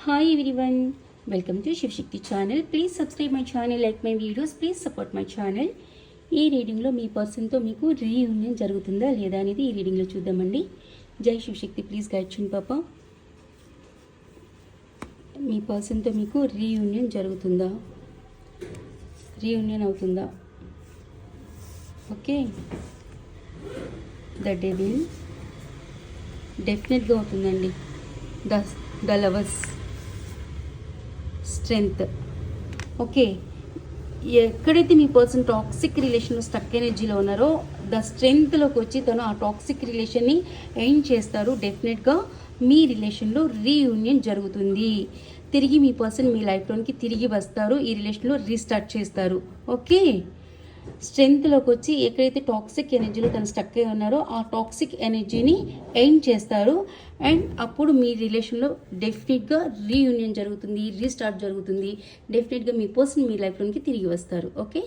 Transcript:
Hi everyone welcome to Shivashakti channel please subscribe my channel like my videos please support my channel ఈ రీడింగ్లో మీ పర్సన్తో మీకు reunion జరుగుతుందా లేదా అనేది ఈ రీడింగ్లో చూద్దామండి. జై శివశక్తి ప్లీజ్ గైడ్ చేయండి పాప మీ పర్సన్తో మీకు రీయూనియన్ జరుగుతుందా? రీయూనియన్ అవుతుందా? ఓకే ద డెవిల్ డెఫినెట్గా అవుతుందండి. The the lovers strength okay ఎక్కడైతే మీ పర్సన్ టాక్సిక్ రిలేషన్లో స్టక్ ఎనర్జీలో ఉన్నారో ద స్ట్రెంగ్త్లోకి వచ్చి తను ఆ టాక్సిక్ రిలేషన్ని ఎండ్ చేస్తారు. డెఫినెట్గా మీ రిలేషన్లో రీయూనియన్ జరుగుతుంది. తిరిగి మీ పర్సన్ మీ లైఫ్లోనికి తిరిగి వస్తారు. ఈ రిలేషన్లో రీస్టార్ట్ చేస్తారు. ఓకే స్ట్రెంగ్త్లోకి వచ్చి ఎక్కడైతే టాక్సిక్ ఎనర్జీలో తను స్టక్ అయి ఉన్నారో ఆ టాక్సిక్ ఎనర్జీని ఎండ్ చేస్తారు. అండ్ అప్పుడు మీ రిలేషన్లో డెఫినెట్గా రీయూనియన్ జరుగుతుంది రీస్టార్ట్ జరుగుతుంది. డెఫినెట్గా మీ పర్సన్ మీ లైఫ్లోనికి తిరిగి వస్తారు. ఓకే?